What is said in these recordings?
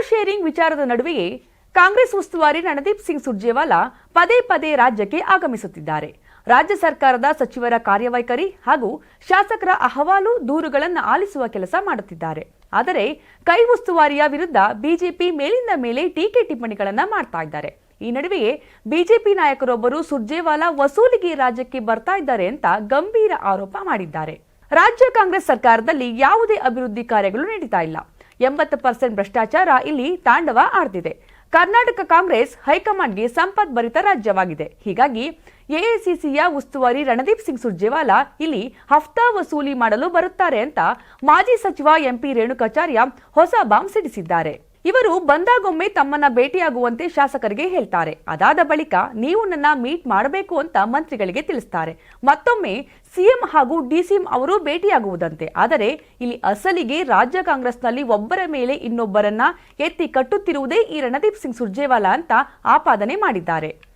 Power sharing ವಿಚಾರದ ನಡುವೆಯೇ ಕಾಂಗ್ರೆಸ್ ಉಸ್ತುವಾರಿ ರಣದೀಪ್ ಸಿಂಗ್ ಸುರ್ಜೇವಾಲಾ ಪದೇ ಪದೇ ರಾಜ್ಯಕ್ಕೆ ಆಗಮಿಸುತ್ತಿದ್ದಾರೆ. ರಾಜ್ಯ ಸರ್ಕಾರದ ಸಚಿವರ ಕಾರ್ಯವೈಖರಿ ಹಾಗೂ ಶಾಸಕರ ಅಹವಾಲು ದೂರುಗಳನ್ನು ಆಲಿಸುವ ಕೆಲಸ ಮಾಡುತ್ತಿದ್ದಾರೆ. ಆದರೆ ಕೈ ಉಸ್ತುವಾರಿಯ ವಿರುದ್ಧ ಬಿಜೆಪಿ ಮೇಲಿಂದ ಮೇಲೆ ಟೀಕೆ ಟಿಪ್ಪಣಿಗಳನ್ನು ಮಾಡ್ತಾ ಇದ್ದಾರೆ. ಈ ನಡುವೆಯೇ ಬಿಜೆಪಿ ನಾಯಕರೊಬ್ಬರು ಸುರ್ಜೇವಾಲಾ ವಸೂಲಿಗೆ ರಾಜ್ಯಕ್ಕೆ ಬರ್ತಾ ಇದ್ದಾರೆ ಅಂತ ಗಂಭೀರ ಆರೋಪ ಮಾಡಿದ್ದಾರೆ. ರಾಜ್ಯ ಕಾಂಗ್ರೆಸ್ ಸರ್ಕಾರದಲ್ಲಿ ಯಾವುದೇ ಅಭಿವೃದ್ಧಿ ಕಾರ್ಯಗಳು ನಡೀತಾ ಇಲ್ಲ. ಎಂಬತ್ತು ಪರ್ಸೆಂಟ್ ಭ್ರಷ್ಟಾಚಾರ ಇಲ್ಲಿ ತಾಂಡವ ಆಡ್ತಿದೆ ಕರ್ನಾಟಕ ಕಾಂಗ್ರೆಸ್ ಹೈಕಮಾಂಡ್ಗೆ ಸಂಪತ್ ಭರಿತ ರಾಜ್ಯವಾಗಿದೆ. ಹೀಗಾಗಿ ಎಐಸಿಸಿಯ ಉಸ್ತುವಾರಿ ರಣದೀಪ್ ಸಿಂಗ್ ಸುರ್ಜೇವಾಲಾ ಇಲ್ಲಿ ಹಫ್ತಾ ವಸೂಲಿ ಮಾಡಲು ಬರುತ್ತಾರೆ ಅಂತ ಮಾಜಿ ಸಚಿವ ಎಂಪಿ ರೇಣುಕಾಚಾರ್ಯ ಹೊಸ ಬಾಂಬ್ ಸಿಡಿಸಿದ್ದಾರೆ. ಇವರು ಬಂದಾಗೊಮ್ಮೆ ತಮ್ಮನ್ನ ಭೇಟಿಯಾಗುವಂತೆ ಶಾಸಕರಿಗೆ ಹೇಳ್ತಾರೆ. ಅದಾದ ಬಳಿಕ ನೀವು ನನ್ನ ಮೀಟ್ ಮಾಡಬೇಕು ಅಂತ ಮಂತ್ರಿಗಳಿಗೆ ತಿಳಿಸ್ತಾರೆ. ಮತ್ತೊಮ್ಮೆ ಸಿಎಂ ಹಾಗೂ ಡಿಸಿಎಂ ಅವರು ಭೇಟಿಯಾಗುವುದಂತೆ. ಆದರೆ ಇಲ್ಲಿ ಅಸಲಿಗೆ ರಾಜ್ಯ ಕಾಂಗ್ರೆಸ್ನಲ್ಲಿ ಒಬ್ಬರ ಮೇಲೆ ಇನ್ನೊಬ್ಬರನ್ನ ಎತ್ತಿ ಕಟ್ಟುತ್ತಿರುವುದೇ ಈ ರಣದೀಪ್ ಸಿಂಗ್ ಸುರ್ಜೇವಾಲಾ ಅಂತ ಆಪಾದನೆ ಮಾಡಿದ್ದಾರೆ.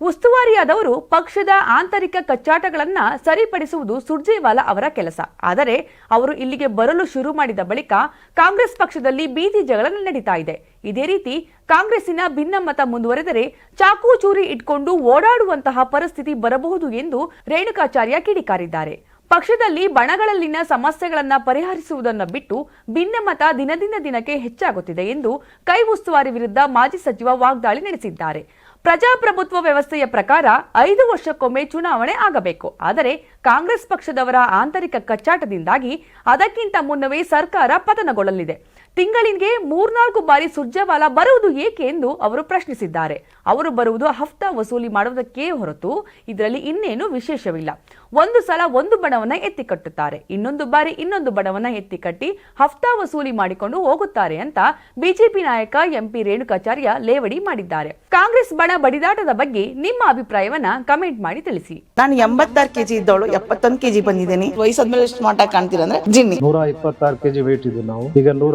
ಉಸ್ತುವಾರಿಯಾದವರು ಪಕ್ಷದ ಆಂತರಿಕ ಕಚ್ಚಾಟಗಳನ್ನ ಸರಿಪಡಿಸುವುದು ಸುರ್ಜೇವಾಲಾ ಅವರ ಕೆಲಸ. ಆದರೆ ಅವರು ಇಲ್ಲಿಗೆ ಬರಲು ಶುರು ಮಾಡಿದ ಬಳಿಕ ಕಾಂಗ್ರೆಸ್ ಪಕ್ಷದಲ್ಲಿ ಬೀದಿ ಜಗಳ ನಡೀತಾ ಇದೆ. ಇದೇ ರೀತಿ ಕಾಂಗ್ರೆಸ್ಸಿನ ಭಿನ್ನಮತ ಮುಂದುವರೆದರೆ ಚಾಕು ಚೂರಿ ಇಟ್ಕೊಂಡು ಓಡಾಡುವಂತಹ ಪರಿಸ್ಥಿತಿ ಬರಬಹುದು ಎಂದು ರೇಣುಕಾಚಾರ್ಯ ಕಿಡಿಕಾರಿದ್ದಾರೆ. ಪಕ್ಷದಲ್ಲಿ ಬಣಗಳಲ್ಲಿನ ಸಮಸ್ಯೆಗಳನ್ನು ಪರಿಹರಿಸುವುದನ್ನು ಬಿಟ್ಟು ಭಿನ್ನಮತ ದಿನದಿಂದ ದಿನಕ್ಕೆ ಹೆಚ್ಚಾಗುತ್ತಿದೆ ಎಂದು ಕೈ ಉಸ್ತುವಾರಿ ವಿರುದ್ಧ ಮಾಜಿ ಸಚಿವ ವಾಗ್ದಾಳಿ ನಡೆಸಿದ್ದಾರೆ. ಪ್ರಜಾಪ್ರಭುತ್ವ ವ್ಯವಸ್ಥೆಯ ಪ್ರಕಾರ ಐದು ವರ್ಷಕ್ಕೊಮ್ಮೆ ಚುನಾವಣೆ ಆಗಬೇಕು. ಆದರೆ ಕಾಂಗ್ರೆಸ್ ಪಕ್ಷದವರ ಆಂತರಿಕ ಕಚ್ಚಾಟದಿಂದಾಗಿ ಅದಕ್ಕಿಂತ ಮುನ್ನವೇ ಸರ್ಕಾರ ಪತನಗೊಳ್ಳಲಿದೆ. ತಿಂಗಳಿಗೆ ಮೂರ್ನಾಲ್ಕು ಬಾರಿ ಸುರ್ಜೇವಾಲಾ ಬರುವುದು ಏಕೆ ಎಂದು ಅವರು ಪ್ರಶ್ನಿಸಿದ್ದಾರೆ. ಅವರು ಬರುವುದು ಹಫ್ತಾ ವಸೂಲಿ ಮಾಡುವುದಕ್ಕೆ ಹೊರತು ಇದರಲ್ಲಿ ಇನ್ನೇನು ವಿಶೇಷವಿಲ್ಲ. ಒಂದು ಸಲ ಒಂದು ಬಣವನ್ನ ಎತ್ತಿ ಕಟ್ಟುತ್ತಾರೆ. ಇನ್ನೊಂದು ಬಾರಿ ಇನ್ನೊಂದು ಬಣವನ್ನ ಎತ್ತಿ ಕಟ್ಟಿ ಹಫ್ತಾ ವಸೂಲಿ ಮಾಡಿಕೊಂಡು ಹೋಗುತ್ತಾರೆ ಅಂತ ಬಿಜೆಪಿ ನಾಯಕ ಎಂಪಿ ರೇಣುಕಾಚಾರ್ಯ ಲೇವಡಿ ಮಾಡಿದ್ದಾರೆ. ಕಾಂಗ್ರೆಸ್ ಬಣ ಬಡಿದಾಟದ ಬಗ್ಗೆ ನಿಮ್ಮ ಅಭಿಪ್ರಾಯವನ್ನ ಕಮೆಂಟ್ ಮಾಡಿ ತಿಳಿಸಿ. ನಾನು ಎಂಬತ್ತಾರು ಕೆಜಿ ಇದ್ದವಳು ಎಪ್ಪತ್ತೊಂದು ಕೆಜಿ ಬಂದಿದ್ದೇನೆ. ವಯಸ್ಸಾದ್ಮೇಲೆ ಸ್ಮಾರ್ಟ್ ಆಗಿ ಕಾಣ್ತೀರಾ ಅಂದ್ರೆ ಜಿನ್ನಿ. ನೂರ ಇಪ್ಪತ್ತಾರು ಕೆಜಿ ವೇಟ್ ಇದೆ ನಾವು. ಈಗ ನೂರ